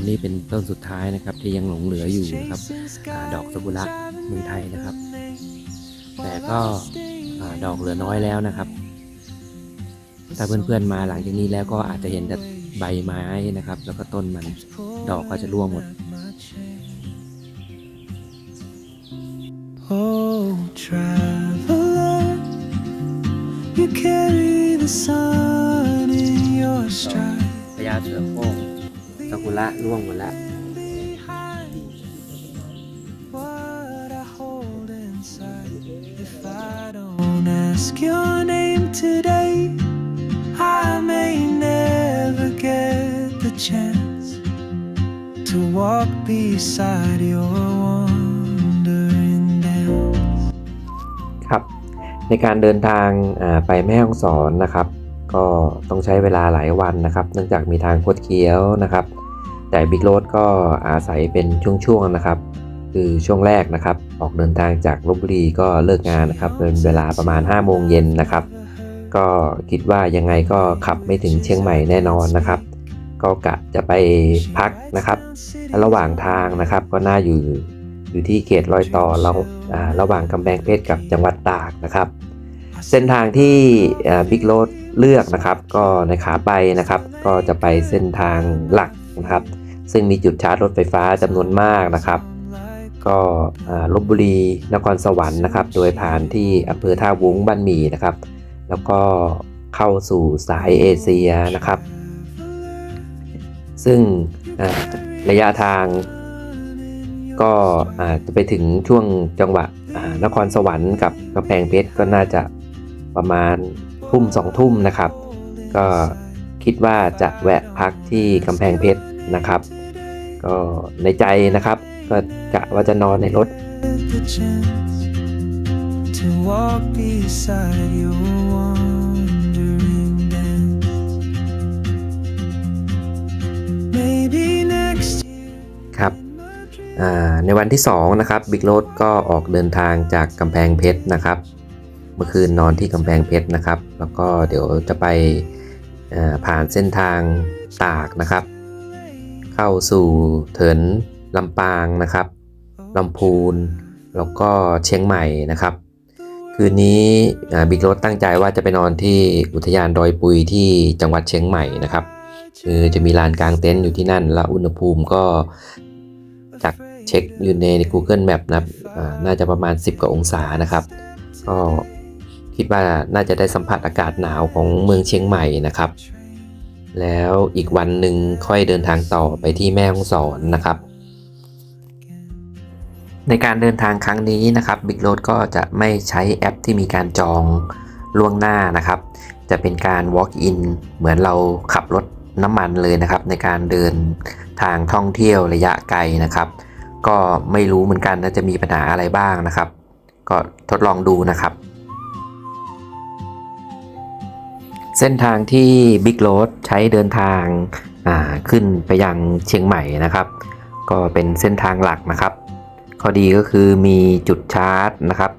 ต้นนี้เป็นต้นสุดท้ายนะครับ ที่ยังหลงเหลืออยู่นะครับอ่าดอกซากุระเมืองไทยนะครับ แต่ก็อ่าดอกเหลือน้อยแล้วนะครับ ถ้าเพื่อนๆมาหลังจากนี้แล้วก็อาจจะเห็นแต่ใบไม้นะครับ แล้วก็ต้นมันดอกก็จะร่วงหมด Oh, traveler, you carry the sun in your stride. พญาเสือโคร่งซาุระร่วงหมดละครับ ในการเดินทางไปแม่ฮ่องสอนนะครับ ก็ต้องใช้เวลาหลายวันนะครับ เนื่องจากมีทางคดเคี้ยวนะครับ แต่บิ๊กโรดก็อาศัยเป็นช่วงๆนะครับ คือช่วงแรกนะครับ ออกเดินทางจากลบบุรีก็เลิกงานนะครับเป็นเวลาประมาณ 5 โมงเย็นนะครับ ก็คิดว่ายังไงก็ขับไม่ถึงเชียงใหม่แน่นอนนะครับ ก็กะจะไปพักนะครับระหว่างทางนะครับก็น่าอยู่อยู่ที่เขตรอยต่อเราระหว่างกำแพงเพชรกับจังหวัดตากนะครับ เส้นทางที่บิ๊กโรดเลือกนะครับ ก็ในขาไปนะครับ ก็จะไปเส้นทางหลักนะครับ ซึ่งมีจุดชาร์จรถไฟฟ้าจำนวนมากนะครับ ก็ลบบุรีนครสวรรค์นะครับ โดยผ่านที่อำเภอท่าวุ้งบ้านหมี่นะครับ แล้วก็เข้าสู่สายเอเชียนะครับ ซึ่งระยะทางก็จะไปถึงช่วงจังหวะนครสวรรค์กับกำแพงเพชรก็น่าจะประมาณทุ่มสองทุ่มนะครับ ก็คิดว่าจะแวะพักที่กำแพงเพชรนะครับ ก็ในใจนะครับ ก็กะว่าจะนอนในรถ the chance to walk beside your wandering dance. Maybe next year. ครับอ่าในวันที่ 2 นะครับบิ๊กโรดก็ออกเดินทางจากกำแพงเพชรนะครับ เมื่อคืนนอนที่กำแพงเพชรนะครับ แล้วก็เดี๋ยวจะไปอ่าผ่านเส้นทางตากนะครับ เข้าสู่เถินลำปางนะครับลำพูน แล้วก็เชียงใหม่นะครับ คืนนี้บิ๊กโรดตั้งใจว่าจะไปนอนที่อุทยานดอยปุยที่จังหวัดเชียงใหม่นะครับคือจะมีลานกลางเต็นท์อยู่ที่นั่น แล้วอุณหภูมิก็จากเช็คอยู่ใน Google Map นะครับอ่าน่าจะประมาณ 10 กว่าองศานะครับ ก็คิดว่าน่าจะได้สัมผัสอากาศหนาวของเมืองเชียงใหม่นะครับ แล้วอีกวันหนึ่งค่อยเดินทางต่อไปที่แม่ฮ่องสอนนะครับ ในการเดินทางครั้งนี้นะครับบิ๊กโรดก็จะไม่ใช้แอปที่มีการจองล่วงหน้านะครับ จะเป็นการ walk in เหมือนเราขับรถน้ำมันเลยนะครับ ในการเดินทางท่องเที่ยวระยะไกลนะครับ ก็ไม่รู้เหมือนกันนะจะมีปัญหาอะไรบ้างนะครับ ก็ทดลองดูนะครับ เส้นทางที่บิ๊กโรดใช้เดินทางขึ้นไปยังเชียงใหม่นะครับ ก็เป็นเส้นทางหลักนะครับ ข้อดีก็คือมีจุดชาร์จนะครับ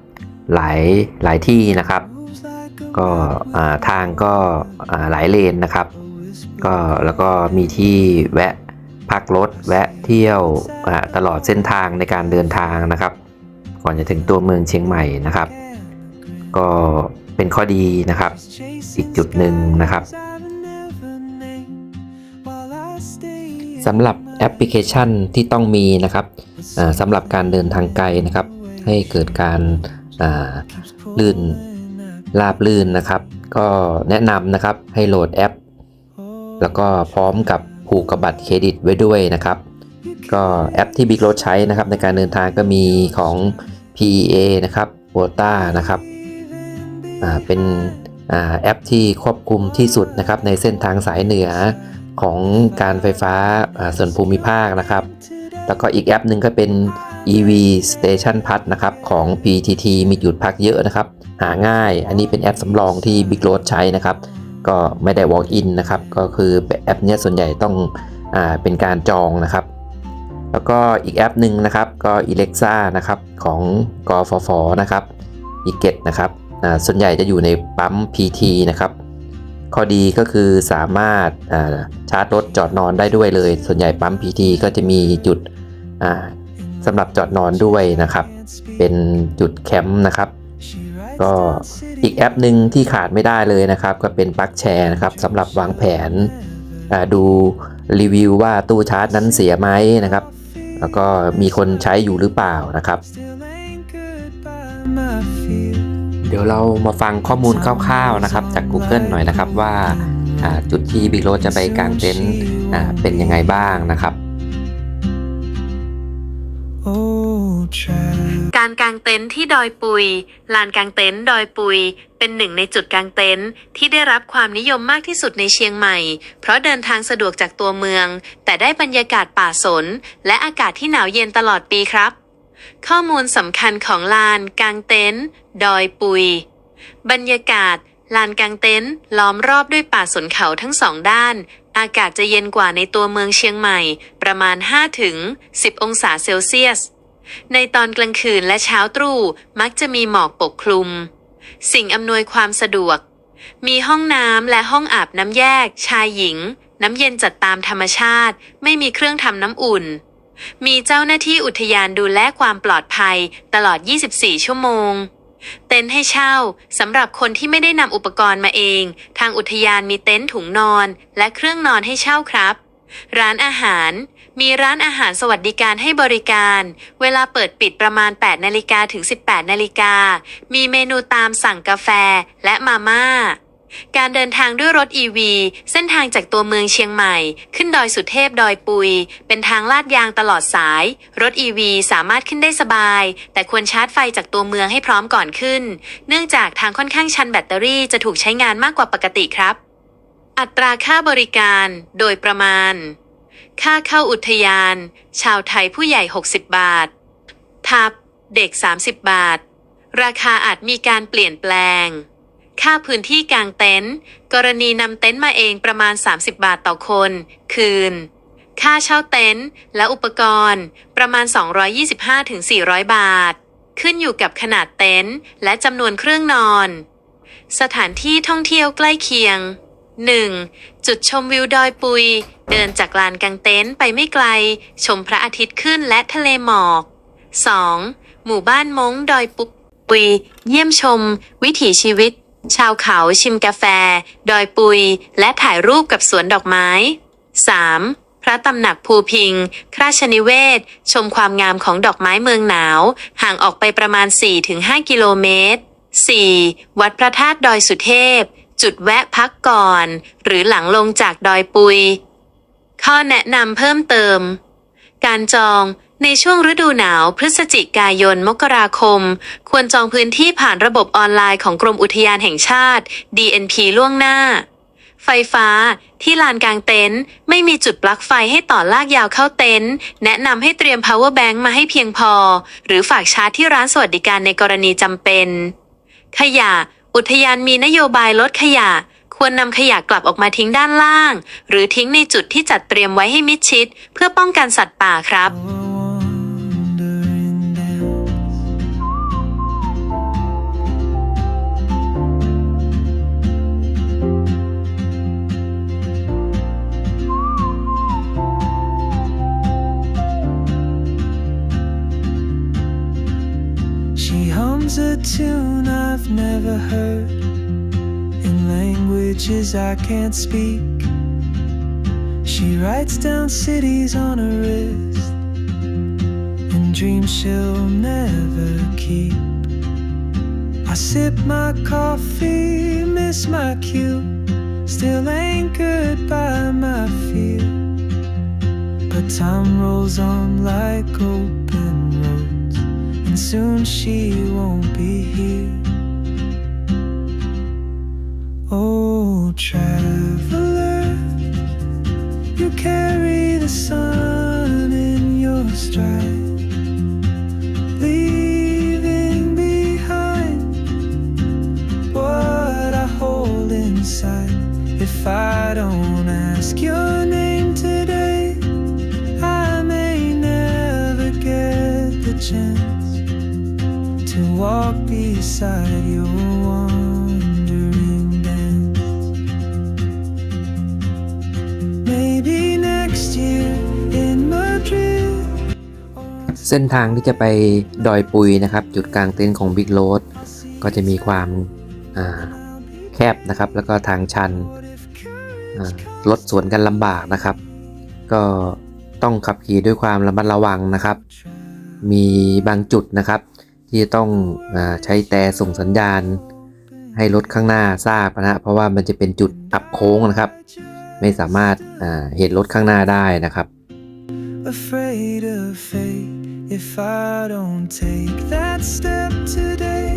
หลายหลายที่นะครับ ก็ทางก็หลายเลนนะครับ ก็แล้วก็มีที่แวะพักรถแวะเที่ยวตลอดเส้นทางในการเดินทางนะครับ ก่อนจะถึงตัวเมืองเชียงใหม่นะครับ ก็ เป็นข้อดีนะครับ อีกจุดหนึ่งนะครับสำหรับแอปพลิเคชันที่ต้องมีนะครับสำหรับการเดินทางไกลนะครับ ให้เกิดการาลื่นราบลื่นนะครับ ก็แนะนำนะครับให้โหลดแอป แล้วก็พร้อมกับผูกกับบัตรเครดิตไว้ด้วยนะครับ ก็แอปที่ Big r o a d ใช้นะครับในการเดินทางก็มีของ PEA นะครับ w o t a นะครับ เป็นอแอปที่ควบคุมที่สุดนะครับในเส้นทางสายเหนือของการไฟฟ้าส่วนภูมิภาคนะครับ แล้วก็อีกแอปหนึ่งก็เป็น EV Station Plus นะครับของ PTT มีจุดพักเยอะนะครับ หาง่าย อันนี้เป็นแอปสำรองที่ Big r o a d ใช้นะครับ ก็ไม่ได้ walk in นะครับ ก็คือแอปเนี้ยส่วนใหญ่ต้องอเป็นการจองนะครับ แล้วก็อีกแอปหนึ่งนะครับก็ Alexa นะครับของกฟฟนะครับอีเกตนะครับ ส่วนใหญ่จะอยู่ในปั๊ม PT นะครับข้อดีก็คือสามารถาชาร์จรถจอดนอนได้ด้วยเลย ส่วนใหญ่ปั๊ม PT ก็จะมีจุดสำหรับจอดนอนด้วยนะครับ เป็นจุดแคมป์นะครับ ก็อีกแอปหนึ่งที่ขาดไม่ได้เลยนะครับ ก็เป็นปลั๊กแชร์นะครับสำหรับวางแผนดูรีวิวว่าตู้ชาร์จนั้นเสียไหมนะครับ แล้วก็มีคนใช้อยู่หรือเปล่านะครับ เดี๋ยวเรามาฟังข้อมูลคร่าวๆนะครับ จาก Google หน่อยนะครับว่าอ่าจุดที่ Big Road จะไปกางเต็นท์อ่าเป็นยังไงบ้างนะครับ Oh, Trav. การกางเต็นท์ที่ดอยปุย ลานกางเต็นท์ดอยปุย เป็นหนึ่งในจุดกางเต็นท์ที่ได้รับความนิยมมากที่สุดในเชียงใหม่ เพราะเดินทางสะดวกจากตัวเมือง แต่ได้บรรยากาศป่าสน และอากาศที่หนาวเย็นตลอดปีครับ ข้อมูลสำคัญของลานกางเต็นท์ดอยปุย บรรยากาศ ลานกางเต็นท์ล้อมรอบด้วยป่าสนเขาทั้งสองด้าน อากาศจะเย็นกว่าในตัวเมืองเชียงใหม่ ประมาณ5-10 องศาเซลเซียส ในตอนกลางคืนและเช้าตรู่มักจะมีหมอกปกคลุม สิ่งอำนวยความสะดวก มีห้องน้ำและห้องอาบน้ำแยก ชายหญิง น้ำเย็นจัดตามธรรมชาติ ไม่มีเครื่องทำน้ำอุ่น มีเจ้าหน้าที่อุทยานดูแลความปลอดภัยตลอด 24 ชั่วโมง เต็นท์ให้เช่าสำหรับคนที่ไม่ได้นำอุปกรณ์มาเอง ทางอุทยานมีเต็นท์ถุงนอน และเครื่องนอนให้เช่าครับ ร้านอาหาร มีร้านอาหารสวัสดิการให้บริการ เวลาเปิดปิดประมาณ 8 นาฬิกาถึง 18 นาฬิกา มีเมนูตามสั่งกาแฟและมาม่า การเดินทางด้วยรถ EV เส้นทางจากตัวเมืองเชียงใหม่ ขึ้นดอยสุเทพดอยปุย เป็นทางลาดยางตลอดสาย รถ EV สามารถขึ้นได้สบาย แต่ควรชาร์จไฟจากตัวเมืองให้พร้อมก่อนขึ้น เนื่องจากทางค่อนข้างชันแบตเตอรี่จะถูกใช้งานมากกว่าปกติครับ อัตราค่าบริการโดยประมาณ ค่าเข้าอุทยาน ชาวไทยผู้ใหญ่ 60 บาท ทับ เด็ก 30 บาท ราคาอาจมีการเปลี่ยนแปลง ค่าพื้นที่กางเต็นท์กรณีนำเต็นท์มาเองประมาณ 30 บาทต่อคน คืน ค่าเช่าเต็นท์และอุปกรณ์ประมาณ 225-400 บาท ขึ้นอยู่กับขนาดเต็นท์และจำนวนเครื่องนอน สถานที่ท่องเที่ยวใกล้เคียง 1. จุดชมวิวดอยปุย เดินจากลานกางเต็นท์ไปไม่ไกล ชมพระอาทิตย์ขึ้นและทะเลหมอก 2. หมู่บ้านมงดอยปุกปุย เยี่ยมชม วิถีชีวิต ชาวเขาชิมกาแฟ ดอยปุย และถ่ายรูปกับสวนดอกไม้ 3. พระตำหนักภูพิงคราชนิเวศ ชมความงามของดอกไม้เมืองหนาว ห่างออกไปประมาณ 4-5 กิโลเมตร 4. วัดพระธาตุดอยสุเทพ จุดแวะพักก่อน หรือหลังลงจากดอยปุย ข้อแนะนำเพิ่มเติม การจอง ในช่วงฤดูหนาวพฤศจิกายนมกราคม ควรจองพื้นที่ผ่านระบบออนไลน์ของกรมอุทยานแห่งชาติ DNP ล่วงหน้า ไฟฟ้า ที่ลานกลางเต็นท์ไม่มีจุดปลั๊กไฟให้ต่อลากยาวเข้าเต็นท์แนะนำให้เตรียม power bank มาให้เพียงพอ หรือฝากชาร์จที่ร้านสวัสดิการในกรณีจำเป็น ขยะ อุทยานมีนโยบายลดขยะควรนำขยะกลับออกมาทิ้งด้านล่าง หรือทิ้งในจุดที่จัดเตรียมไว้ให้มิดชิด เพื่อป้องกันสัตว์ป่าครับ She a tune I've never heard in languages I can't speak. She writes down cities on her wrist and dreams she'll never keep. I sip my coffee, miss my cue, still anchored by my fear. But time rolls on like and soon she won't be here. Oh, traveler, you carry the sun in your stride, walk beside your wandering dance. Maybe next year in Madrid. เส้นทางที่จะไปดอยปุยนะครับ จุดกลางเต็นท์ของบิ๊กโรดก็จะมีความาแคบนะครับ แล้วก็ทางชันรถสวนกันลำบากนะครับ ก็ต้องขับขี่ด้วยความระมัดระวังนะครับ มีบางจุดนะครับ ที่ต้องอใช้แต่ส่งสัญญาณ ให้รถข้างหน้าทราบนะเพราะว่ามันจะเป็นจุดอับโค้งนะครับ ไม่สามารถเห็นรถข้างหน้าได้นะครับ afraid of fate if I don't take that step today.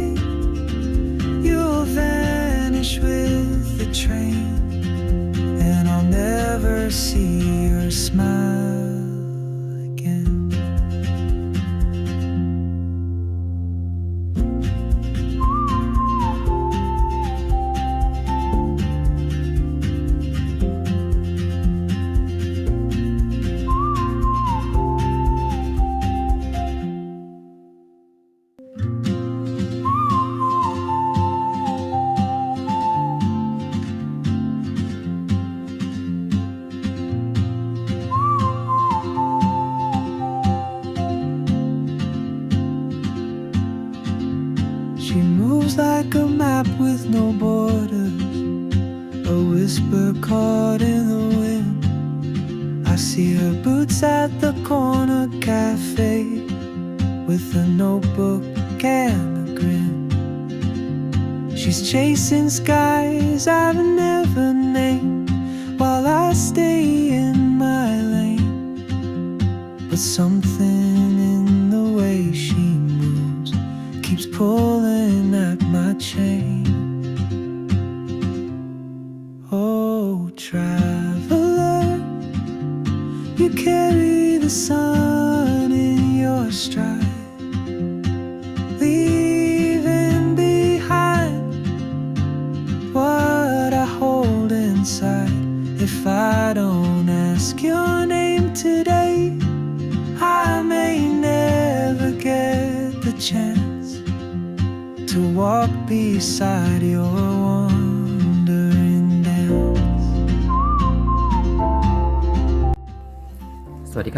You'll vanish with the train, and I'll never see your smile skies I've never named while I stay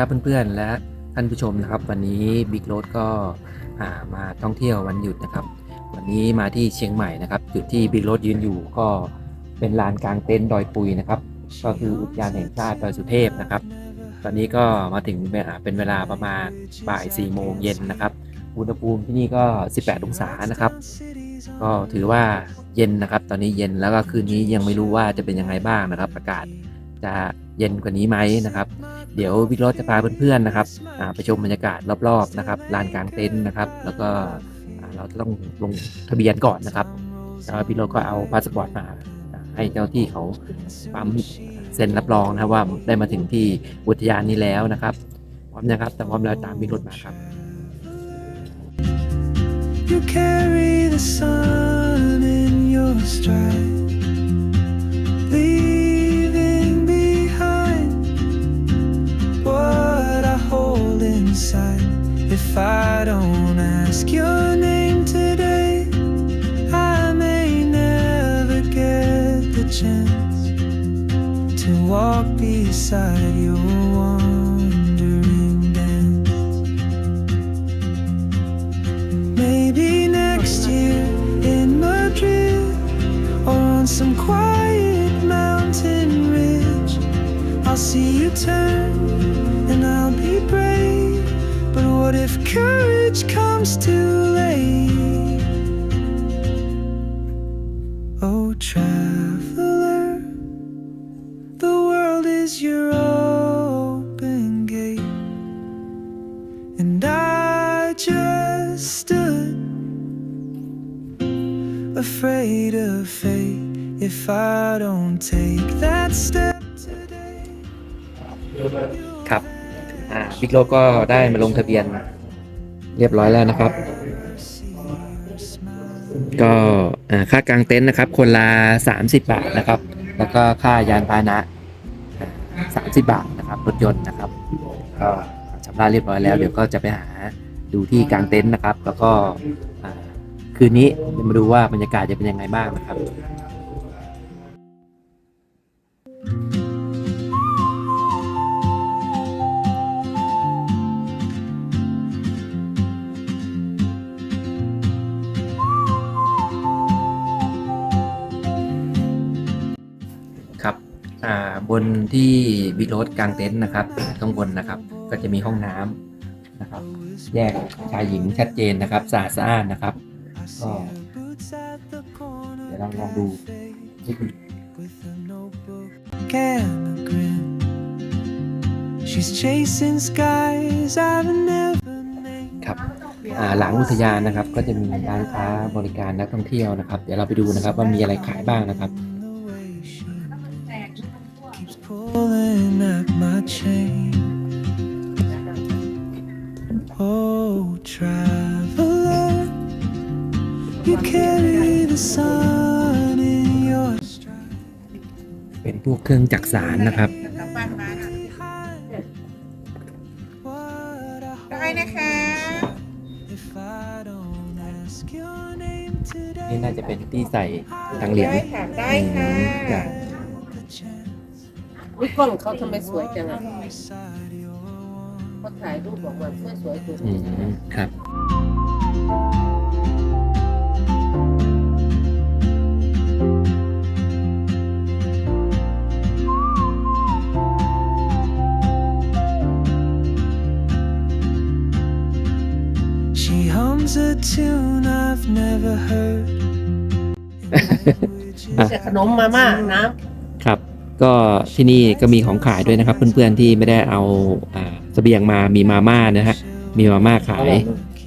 ครับเพื่อนๆและท่านผู้ชมนะครับ วันนี้บิ๊กโรดก็มาท่องเที่ยววันหยุดนะครับ วันนี้มาที่เชียงใหม่นะครับ จุดที่บิ๊กโรดยืนอยู่ก็เป็นลานกลางเต็นท์ดอยปุยนะครับ ก็คืออุทยานแห่งชาติดอยสุเทพนะครับ ตอนนี้ก็มาถึงเวลาเป็นเวลาประมาณบ่าย4โมงเย็นนะครับ อุณหภูมิที่นี่ก็ 18 องศานะครับ ก็ถือว่าเย็นนะครับ ตอนนี้เย็นแล้วก็คืนนี้ยังไม่รู้ว่าจะเป็นยังไงบ้างนะครับอากาศ จะเย็นกว่านี้ไหมนะครับเดี๋ยวบิ๊กรดจะพาเพื่อนๆนะครับไปชมบรรยากาศรอบๆนะครับลานกลางเต็นท์นะครับ แล้วก็เราจะต้องลงทะเบียนก่อนนะครับแล้วบิ๊กรดก็เอาพาสปอร์ตมาให้เจ้าที่เขาปั๊มเซ็นรับรองนะว่าได้มาถึงที่อุทยานนี้แล้วนะครับพร้อมนะครับแต่พร้อมแล้วตามบิ๊กรดมาครับ You carry the sun in your stride, beside your stood afraid of fate if I don't take that step today. ครับ อ่าบิ๊กโรดก็ได้มาลงทะเบียนเรียบร้อยแล้วนะครับ ก็อ่าค่ากางเต็นท์นะครับ คนละ 30 บาทนะครับ แล้วก็ค่ายานพาหนะอ่า30 บาทนะครับ รถยนต์นะครับ ก็ชำระเรียบร้อยแล้ว เดี๋ยวก็จะไปหา ดูที่กลางเต็นท์นะครับ แล้วก็คืนนี้จะมาดูว่าบรรยากาศจะเป็นยังไงบ้างนะครับครับบนที่บิโรดกลางเต็นท์นะครับข้างบนนะครับ ก็จะมีห้องน้ำนะครับ แยกชายหญิงชัดเจนนะครับสะอาดสะอ้านนะครับก็เดี๋ยวเราลองดูนิดนึง with a notebook and a grin. She's chasing skies I've never named. ครับอ่าหลังอุทยานนะครับก็จะมีร้านค้าบริการนักท่องเที่ยวนะครับ เดี๋ยวเราไปดูนะครับว่ามีอะไรขายบ้างนะครับ The way she keeps pulling at my chain. Traveler, you carry the sun in your stride. เป็นพวกเครื่องจักสารนะครับ What I ได้นะคะ if I don't ask your name today? นี่น่าจะเป็นที่ใส่ทางเหรียญได้ค่ะ ได้ค่ะอืมจ้ะ The chance วิกล้องเขาทำไมสวยจังอะ beside your one. เขาถ่ายรูปบอกว่าสวยสวยๆถูกอืมครับ She hums a tune I've never heard. In languages ขนมมาม่าน้ครับ ก็ที่นี่ก็มีของขายด้วยนะครับ เพื่อนๆที่ไม่ได้เอาอ่า เสบียงมามีมาม่านะฮะมีมาม่าำขาย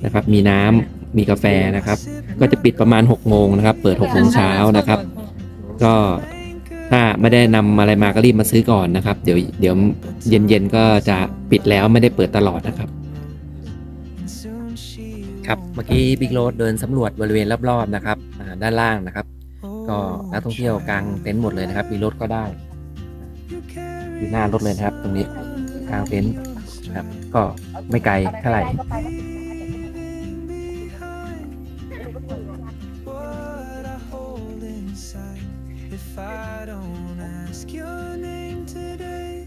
นะครับ มีน้ำมีกาแฟนะครับ ก็จะปิดประมาณ6โมงนะครับ เปิด6โมงเช้านะครับ ก็ถ้าไม่ได้นำอะไรมาก็รีบมาซื้อก่อนนะครับ เดี๋ยวเดี๋ยวเย็นๆก็จะปิดแล้วไม่ได้เปิดตลอดนะครับ soon she ครับเมื่อกี้บิ๊กโรดเดินสำรวจบริเวณรอบๆนะครับอ่าด้านล่างนะครับ ก็นักท่องเที่ยวกลางเต็นท์หมดเลยนะครับมีรถก็ได้อยู่หน้ารถเลยนะครับ ตรงนี้กลางเต็นท์ นะครับ ก็ไม่ไกลเท่าไหร่ what I hold inside. If I don't ask your name today,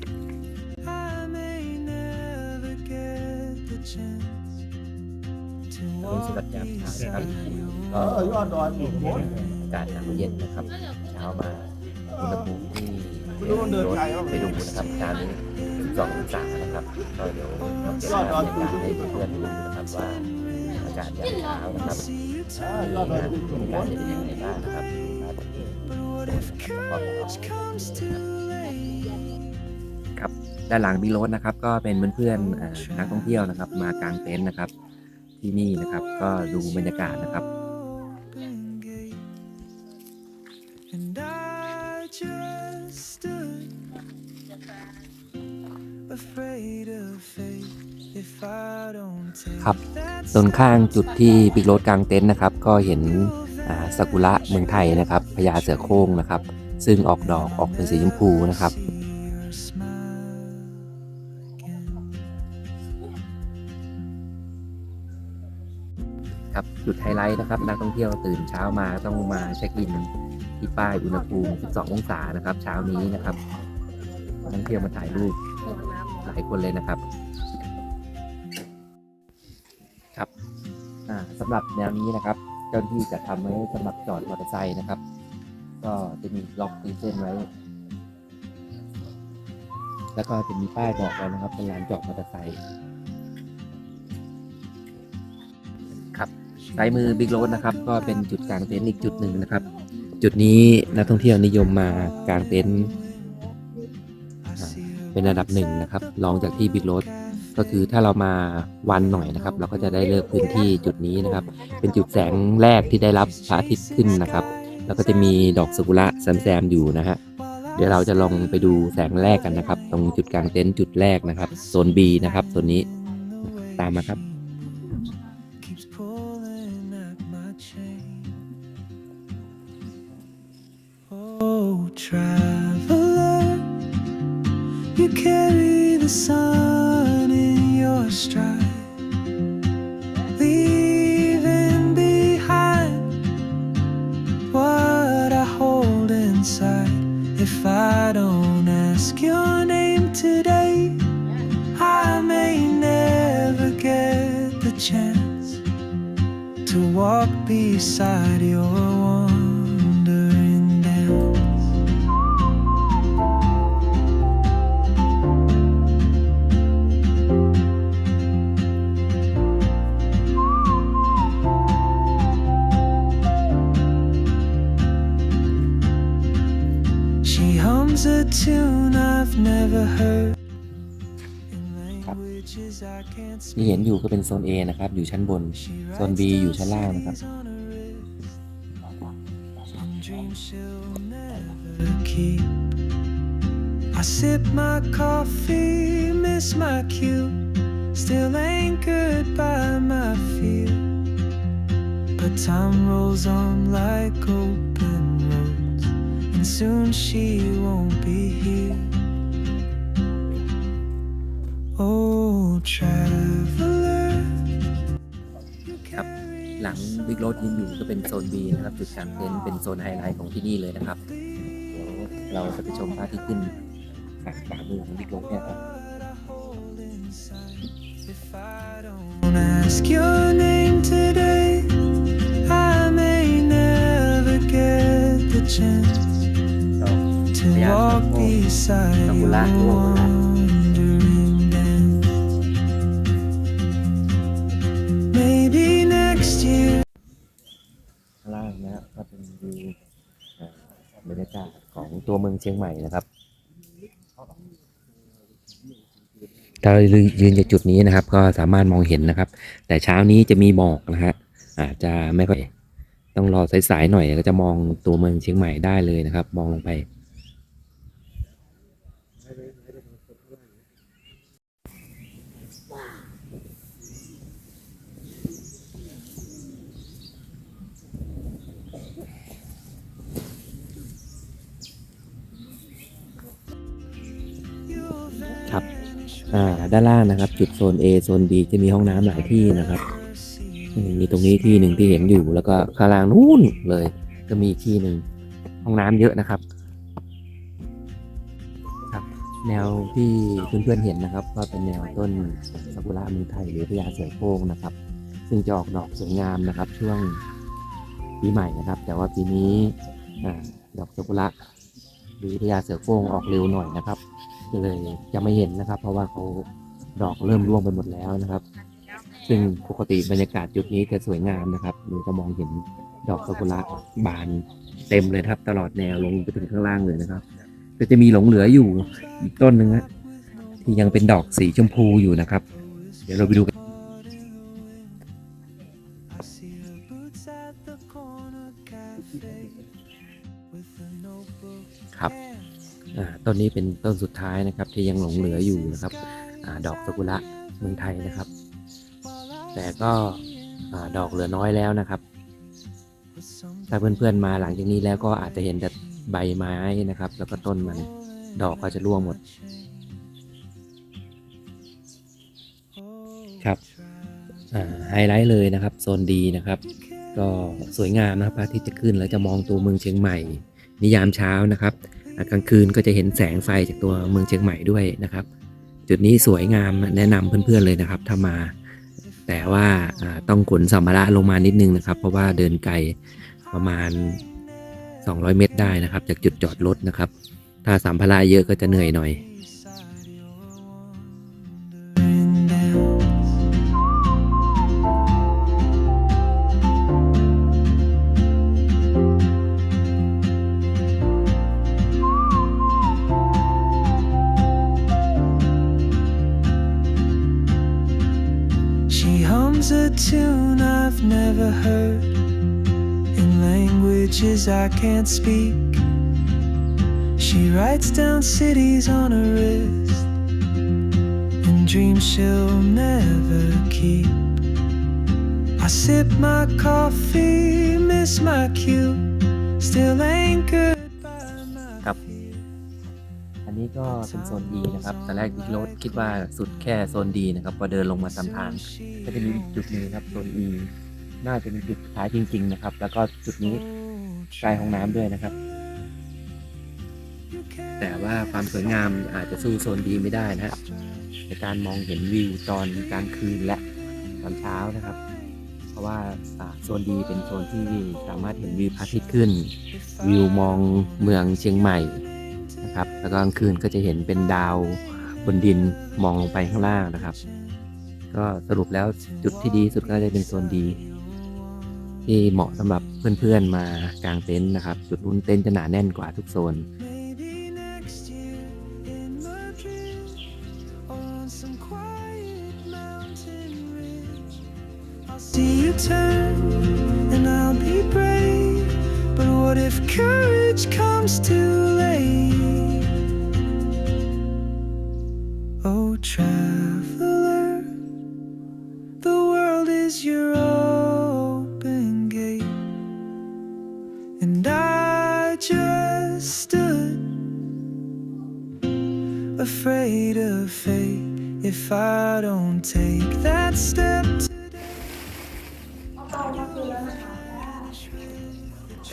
I may never get the chance to สวัส walk ดียามเช้านะครับ beside you. ก็อากาศหนาวเย็นนะครับ เช้ามาอุณหภูมิที่รถไปดูนะครับเช้านี้ สององศานะครับก็เดี๋ยวเราเก็บบรรยากาศให้เพื่อนๆดูนะครับว่าอากาศยามเช้านะครับมีงานมีการเป็นยังไงบ้างนะครับครับด้านหลังบิ๊กโรดนะครับ ก็เป็นเพื่อนๆอ่านักท่องเที่ยวนะครับ มากางเต็นท์นะครับ ที่นี่นะครับก็ดูบรรยากาศนะครับ ครับตรงข้างจุดที่บิ๊กโรดกลางเต็นท์นะครับ ก็เห็นซากุระเมืองไทยนะครับพญาเสือโคร่งนะครับ ซึ่งออกดอกออกเป็นสีชมพูนะครับครับจุดไฮไลท์นะครับนักท่องเที่ยวตื่นเช้ามาต้องมาเช็คอินที่ป้ายอุณหภูมิ 12 องศานะครับ เช้านี้นะครับนักท่องเที่ยวมาถ่ายรูปหลายคนเลยนะครับ อ่าสำหรับแนวนี้นะครับ เจ้าหน้าที่จะทำไว้สำหรับจอดมอเตอร์ไซค์นะครับ ก็จะมีล็อกตีเส้นไว้ แล้วก็จะมีป้ายบอกไว้นะครับ เป็นลานจอดมอเตอร์ไซค์ครับซ้ายมือบิ๊กโรดนะครับ ก็เป็นจุดกลางเต็นท์อีกจุดหนึ่งนะครับ จุดนี้นักท่องเที่ยวนิยมมากางเต็นท์เป็นอันดับหนึ่งนะครับรองจากที่บิ๊กโรด ก็คือถ้าเรามาวันหน่อยนะครับ เราก็จะได้เลือกพื้นที่จุดนี้นะครับ เป็นจุดแสงแรกที่ได้รับพระอาทิตย์ขึ้นนะครับ แล้วก็จะมีดอกซากุระแซมๆอยู่นะฮะเดี๋ยวเราจะลองไปดูแสงแรกกันนะครับ ตรงจุดกลางเต็นท์จุดแรกนะครับโซน B นะครับโซนนี้ตามมาครับ keeps pulling at my chain. Oh, traveler, you carry the sun chance to walk beside your wandering dance. She hums a tune I've never heard. ที่ speak. เห็นอยู่ก็เป็นโซน A นะครับ อยู่ชั้นบน โซน B อยู่ชั้นล่างนะครับ Dreams she'll never keep. I sip my coffee, miss my cue, still anchored by my fear. But time rolls on like open roads, and soon she won't be here. Oh, traveler. you ครับ carry หลังบิ๊กโรดยืนอยู่ก็เป็นโซน B นะครับ จุดกลางเต็นท์เป็นโซนไฮไลท์ของที่นี่เลยนะครับเดี๋ยวเราจะไปชมพระอาที่ขึ้นฝั่งขวามือของบิ๊กโรดเนี่ยครับ If I don't ask your name today, I may never get the chance to Yeah, walk oh. beside your ตัวเมืองเชียงใหม่นะครับถ้าเรายืนจากจุดนี้นะครับ ก็สามารถมองเห็นนะครับ แต่เช้านี้จะมีหมอกนะฮะอาจจะไม่ค่อยต้องรอสายๆหน่อยก็จะมองตัวเมืองเชียงใหม่ได้เลยนะครับ มองลงไป ด้านล่างนะครับ จุดโซน A โซน B จะมีห้องน้ำหลายที่นะครับ มีตรงนี้ที่หนึ่งที่เห็นอยู่ แล้วก็ข้างล่างนู้นเลย ก็มีที่หนึ่งห้องน้ำเยอะนะครับ ครับ แนวที่เพื่อนๆเห็นนะครับ ก็เป็นแนวต้นซากุระเมืองไทยหรือพญาเสือโคร่งนะครับ ซึ่งจะออกดอกสวยงามนะครับ ช่วงปีใหม่นะครับ แต่ว่าปีนี้อดอกซากุระหรือพญาเสือโคร่งออกเร็วหน่อยนะครับ ก็เลยจะไม่เห็นนะครับ เพราะว่าเขาดอกเริ่มร่วงไปหมดแล้วนะครับ ซึ่งปกติบรรยากาศจุดนี้จะสวยงามนะครับมันจะมองเห็นดอกซากุระบานเต็มเลยครับ ตลอดแนวลงไปถึงข้างล่างเลยนะครับก็จะมีหลงเหลืออยู่อีกต้นหนึ่งฮะที่ยังเป็นดอกสีชมพูอยู่นะครับ เดี๋ยวเราไปดูกัน ต้นนี้เป็นต้นสุดท้ายนะครับ ที่ยังหลงเหลืออยู่นะครับอดอกซากุระเมืองไทยนะครับ แต่ก็ดอกเหลือน้อยแล้วนะครับ ถ้าเพื่อนๆมาหลังจากนี้แล้วก็อาจจะเห็นแต่ใบไม้นะครับ แล้วก็ต้นมันดอกก็จะร่วงหมด ครับไฮไลท์เลยนะครับโซนดีนะครับ ก็สวยงามนะครับพระอาทิตย์จะขึ้นแล้วจะมองตัวเมืองเชียงใหม่นิยามเช้านะครับ กลางคืนก็จะเห็นแสงไฟจากตัวเมืองเชียงใหม่ด้วยนะครับ จุดนี้สวยงามแนะนำเพื่อนๆเลยนะครับถ้ามา แต่ว่าอ่าต้องขนสัมภาระลงมานิดนึงนะครับ เพราะว่าเดินไกลประมาณ 200 เมตรได้นะครับ จากจุดจอดรถนะครับ ถ้าสัมภาระเยอะก็จะเหนื่อยหน่อย speak. She writes down cities on her wrist and dreams she'll never keep. I sip my coffee, miss my cue, still anchored by my ครับ อันนี้ก็เป็นโซน E นะครับตอนแรกบิ๊กโรดคิดว่าสุดแค่โซน D นะครับ พอเดินลงมาตามทาง ก็จะมีจุดหนึงครับ โซน E น่าจะเป็นจุดสุดท้ายจริง ๆ นะครับ แล้วก็จุดนี้ ใกล้ห้องน้ำด้วยนะครับ แต่ว่าความสวยงามอาจจะสู้โซน D ไม่ได้นะฮะในการมองเห็นวิวตอนกลางคืนและตอนเช้านะครับ เพราะว่าโซนดีเป็นโซนที่สามารถเห็นวิวพระอาทิตย์ขึ้น วิวมองเมืองเชียงใหม่นะครับ แล้วก็กลางคืนก็จะเห็นเป็นดาวบนดินมองลงไปข้างล่างนะครับ ก็สรุปแล้วจุดที่ดีสุดก็จะเป็นโซนดี ที่เหมาะสำหรับ เพื่อนๆมากางเต็นท์นะครับ จุดรุ่นเต็นท์จะหนาแน่นกว่าทุกโซน Maybe next year in Madrid on some quiet mountain ridge. I'll see you turn and I'll be brave. But what if courage comes too late? Oh, traveler, if I don't take that step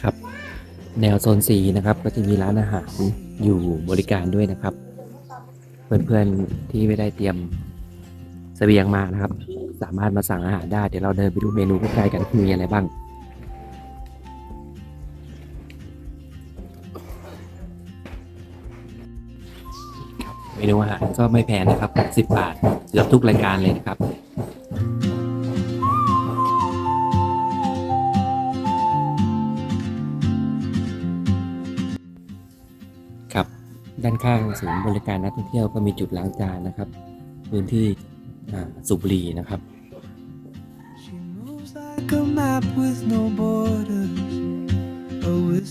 ครับ แนวโซนสีนะครับ ก็จะมีร้านอาหารอยู่บริการด้วยนะครับ เพื่อนๆที่ไม่ได้เตรียมเสบียงมานะครับ สามารถมาสั่งอาหารได้ เดี๋ยวเราเดินไปดูเมนูใกล้ๆกันมีอะไรบ้าง เมนูอาหารก็ไม่แพงนะครับ 10 บาทเกือบทุกรายการเลยนะครับครับด้านข้างศูนย์บริการนักท่องเที่ยวก็มีจุดล้างจานนะครับ พื้นที่อ่าสูบบุหรี่นะครับ She moves like a map with no borders, a whisper